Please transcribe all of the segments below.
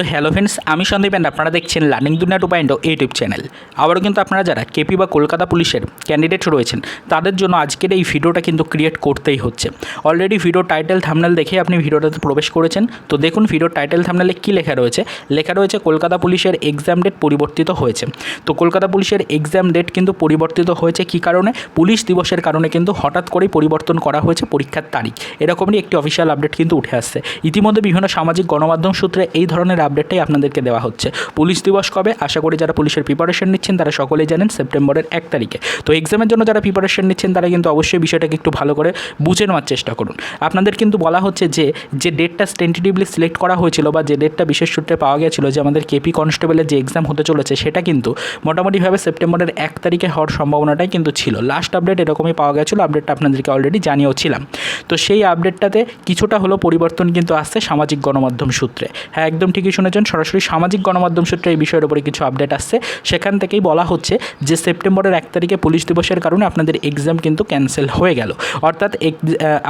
তো hello friends আমি সন্দীপ আপনারা দেখছেন লার্নিং দুনিয়া টু পয়েন্ট ইউটিউব চ্যানেল আবারও কিন্তু আপনারা যারা কেপি বা কলকাতা পুলিশের ক্যান্ডিডেট রয়েছেন, তাদের জন্য আজকের এই ভিডিওটা কিন্তু ক্রিয়েট করতেই হচ্ছে। অলরেডি ভিডিও টাইটেল থামনেল দেখে আপনি ভিডিওটাতে প্রবেশ করেছেন। তো দেখুন ভিডিও টাইটেল থামনেলে কী লেখা রয়েছে। লেখা রয়েছে, কলকাতা পুলিশের এক্সাম ডেট পরিবর্তিত হয়েছে। তো কলকাতা পুলিশের এক্সাম ডেট কিন্তু পরিবর্তিত হয়েছে কী কারণে? পুলিশ দিবসের কারণে কিন্তু হঠাৎ করেই পরিবর্তন করা হয়েছে পরীক্ষার তারিখ। এরকমই একটি অফিসিয়াল আপডেট কিন্তু উঠে আসছে। ইতিমধ্যে বিভিন্ন সামাজিক গণমাধ্যম সূত্রে এই ধরনের আপডেটটাই আপনাদেরকে দেওয়া হচ্ছে। পুলিশ দিবস কবে? আশা করি যারা পুলিশের প্রিপারেশন নিচ্ছেন, তারা সকলেই জানেন সেপ্টেম্বরের এক তারিখে। তো এক্সামের জন্য যারা প্রিপারেশন নিচ্ছেন, তারা কিন্তু অবশ্যই বিষয়টাকে একটু ভালো করে বুঝে নেওয়ার চেষ্টা করুন। আপনাদের কিন্তু বলা হচ্ছে যে যে ডেটটা টেন্টেটিভলি সিলেক্ট করা হয়েছিল বা যে ডেটটা বিশেষ সূত্রে পাওয়া গেছিল যে, আমাদের কেপি কনস্টেবলের যে এক্সাম হতে চলেছে, সেটা কিন্তু মোটামুটিভাবে সেপ্টেম্বরের এক তারিখে হওয়ার সম্ভাবনাটাই কিন্তু ছিল। লাস্ট আপডেট এরকমই পাওয়া গেছিল আপডেটটা আপনাদেরকে অলরেডি জানিয়েও ছিলাম তো সেই আপডেটটাতে কিছুটা হলো পরিবর্তন কিন্তু আসছে সামাজিক গণমাধ্যম সূত্রে। হ্যাঁ একদম ঠিকই শুনেছেন, সরাসরি সামাজিক গণমাধ্যম সূত্রে এই বিষয়ের উপরে কিছু আপডেট আসছে। সেখান থেকেই বলা হচ্ছে যে, সেপ্টেম্বরের এক তারিখে পুলিশ দিবসের কারণে আপনাদের এক্সাম কিন্তু ক্যান্সেল হয়ে গেল। অর্থাৎ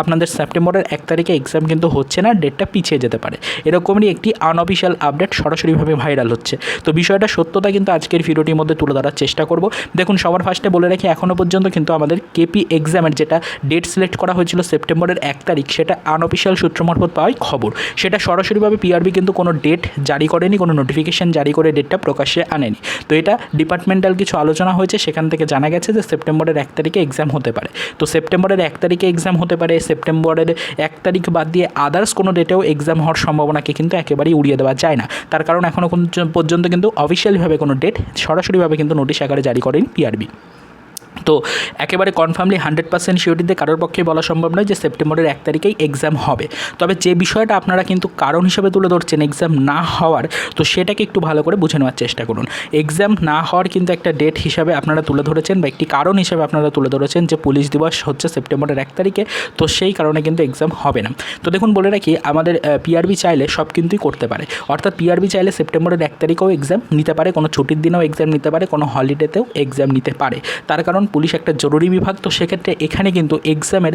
আপনাদের সেপ্টেম্বরের এক তারিখে এক্সাম কিন্তু হচ্ছে না ডেটটা পিছিয়ে যেতে পারে। এরকমই একটি আনঅফিসিয়াল আপডেট সরাসরিভাবে ভাইরাল হচ্ছে। তো বিষয়টা সত্যতা কিন্তু আজকের ভিডিওটির মধ্যে তুলে ধরার চেষ্টা করব। দেখুন, সবার ফার্স্টে বলে রাখি এখনও পর্যন্ত কিন্তু আমাদের কেপি এক্সামের যেটা ডেট সিলেক্ট করা হয়েছিল সেপ্টেম্বরের এক তারিখ, সেটা আনঅফিসিয়াল সূত্র মারফত পাওয়াই খবর। সেটা সরাসরিভাবে পিআরবি কিন্তু কোনো ডেট জারি করেনি, কোনো নোটিফিকেশন জারি করে ডেটটা প্রকাশ্যে আনেনি। তো এটা ডিপার্টমেন্টাল কিছু আলোচনা হয়েছে, সেখান থেকে জানা গেছে যে সেপ্টেম্বরের এক তারিখে এক্সাম হতে পারে। তো সেপ্টেম্বরের এক তারিখে এক্সাম হতে পারে, সেপ্টেম্বরের এক তারিখ বাদ দিয়ে আদার্স কোনো ডেটেও এক্সাম হওয়ার সম্ভাবনাকে কিন্তু একেবারেই উড়িয়ে দেওয়া যায় না। তার কারণ এখনও পর্যন্ত কিন্তু অফিসিয়ালিভাবে কোনো ডেট সরাসরিভাবে কিন্তু নোটিশ আকারে জারি করেনি পিআরবি তো একেবারে কনফার্মলি হান্ড্রেড পার্সেন্ট শিওরিটিতে কারোর পক্ষে বলা সম্ভব নয় যে সেপ্টেম্বরের এক তারিখেই এক্সাম হবে। তবে যে বিষয়টা আপনারা কিন্তু কারণ হিসেবে তুলে ধরছেন এক্সাম না হওয়ার, তো সেটাকে একটু ভালো করে বুঝে নেওয়ার চেষ্টা করুন। এক্সাম না হওয়ার কিন্তু একটা ডেট হিসাবে আপনারা তুলে ধরেছেন বা একটি কারণ হিসেবে আপনারা তুলে ধরেছেন যে পুলিশ দিবস হচ্ছে সেপ্টেম্বরের এক তারিখে, তো সেই কারণে কিন্তু এক্সাম হবে না। তো দেখুন, বলে রাখি, আমাদের পিআরবি চাইলে সব কিন্তুই করতে পারে। অর্থাৎ পিআরবি চাইলে সেপ্টেম্বরের এক তারিখেও এক্সাম নিতে পারে, কোনো ছুটির দিনেও এক্সাম নিতে পারে, কোনো হলিডেতেও এক্সাম নিতে পারে। তার কারণ পুলিশ একটা জরুরি বিভাগ, তো সেক্ষেত্রে এখানে কিন্তু এক্সামের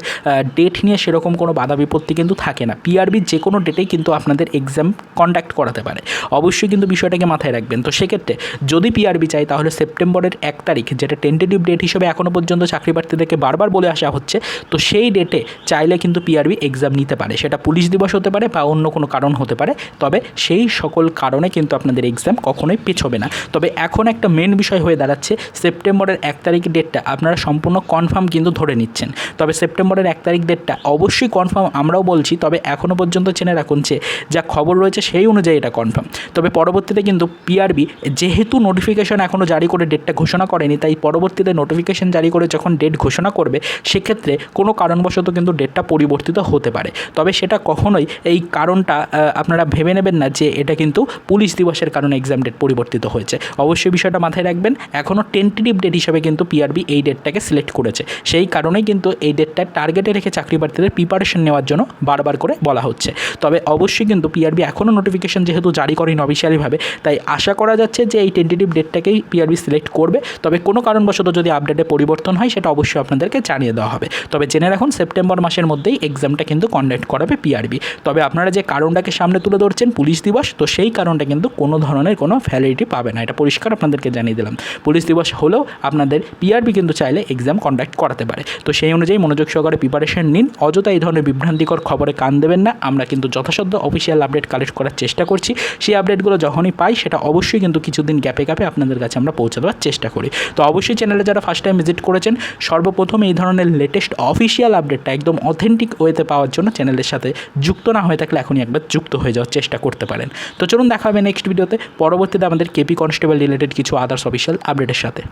ডেট নিয়ে সেরকম কোনো বাধা বিপত্তি কিন্তু থাকে না। পিআরবি যে কোনো ডেটেই কিন্তু আপনাদের এক্সাম কন্ডাক্ট করাতে পারে। অবশ্যই কিন্তু বিষয়টাকে মাথায় রাখবেন। তো সেক্ষেত্রে যদি পিআরবি চাই, তাহলে সেপ্টেম্বরের এক তারিখ, যেটা টেন্টেটিভ ডেট হিসেবে এখনও পর্যন্ত চাকরি প্রার্থীদেরকে বারবার বলে আসা হচ্ছে, তো সেই ডেটে চাইলে কিন্তু পিআরবি এক্সাম নিতে পারে। সেটা পুলিশ দিবস হতে পারে বা অন্য কোনো কারণ হতে পারে, তবে সেই সকল কারণে কিন্তু আপনাদের এক্সাম কখনোই পেছবে না। তবে এখন একটা মেন বিষয় হয়ে দাঁড়াচ্ছে, সেপ্টেম্বরের এক তারিখ ডেটটা আপনারা সম্পূর্ণ কনফার্ম কিন্তু ধরে নিচ্ছেন। তবে সেপ্টেম্বরের এক তারিখ ডেটটা অবশ্যই কনফার্ম আমরাও বলছি, তবে এখনও পর্যন্ত চেনে রাখুন যে যা খবর রয়েছে সেই অনুযায়ী এটা কনফার্ম তবে পরবর্তীতে কিন্তু পিআরবি যেহেতু নোটিফিকেশন এখনও জারি করে ডেটটা ঘোষণা করেনি, তাই পরবর্তীতে নোটিফিকেশন জারি করে যখন ডেট ঘোষণা করবে, সেক্ষেত্রে কোনো কারণবশত কিন্তু ডেটটা পরিবর্তিত হতে পারে। তবে সেটা কখনোই এই কারণটা আপনারা ভেবে নেবেন না যে এটা কিন্তু পুলিশ দিবসের কারণে এক্সাম ডেট পরিবর্তিত হয়েছে। অবশ্যই বিষয়টা মাথায় রাখবেন এখনও টেন্টেটিভ ডেট হিসেবে কিন্তু পিআরবি এই ডেটটাকে সিলেক্ট করেছে। সেই কারণেই কিন্তু এই ডেটটা টার্গেটে রেখে চাকরি প্রার্থীদের প্রিপারেশন নেওয়ার জন্য বারবার করে বলা হচ্ছে। তবে অবশ্যই কিন্তু পিআরবি এখনও নোটিফিকেশন যেহেতু জারি করেনি অফিসিয়ালিভাবে তাই আশা করা যাচ্ছে যে এই টেন্টেটিভ ডেটটাকেই পিআরবি সিলেক্ট করবে। তবে কোনো কারণবশত যদি আপডেটে পরিবর্তন হয়, সেটা অবশ্যই আপনাদেরকে জানিয়ে দেওয়া হবে। তবে জেনে রাখুন সেপ্টেম্বর মাসের মধ্যেই এক্সামটা কিন্তু কন্ডাক্ট করাবে পিআরবি তবে আপনারা যে কারণটাকে সামনে তুলে ধরছেন, পুলিশ দিবস, তো সেই কারণটা কিন্তু কোনো ধরনের কোনো ভ্যালিডিটি পাবে না। এটা পরিষ্কার আপনাদেরকে জানিয়ে দিলাম। পুলিশ দিবস হলেও আপনাদের পিআরবি কিন্তু চাইলে এক্সাম কন্ডাক্ট করাতে পারে। তো সেই অনুযায়ী মনোযোগ সহকারে প্রিপারেশন নিন। অযথা এই ধরনের বিভ্রান্তিকর খবরে কান দেবেন না। আমরা কিন্তু যথাসাধ্য অফিসিয়াল আপডেট কালেক্ট করার চেষ্টা করছি। সেই আপডেটগুলো যখনই পাই, সেটা অবশ্যই কিন্তু কিছুদিন গ্যাপে গ্যাপে আপনাদের কাছে আমরা পৌঁছে দেওয়ার চেষ্টা করি। তো অবশ্যই চ্যানেলে যারা ফার্স্ট টাইম ভিজিট করেছেন, সর্বপ্রথম এই ধরনের লেটেস্ট অফিসিয়াল আপডেটটা একদম অথেন্টিক ওয়েতে পাওয়ার জন্য চ্যানেলের সাথে যুক্ত না হয়ে থাকলে এখনই একবার যুক্ত হয়ে যাওয়ার চেষ্টা করতে পারেন। তো চলুন দেখা হবে নেক্সট ভিডিওতে পরবর্তীতে আমাদের কেপি কনস্টেবল রিলেটেড কিছু আদার্স অফিসিয়াল আপডেটের সাথে।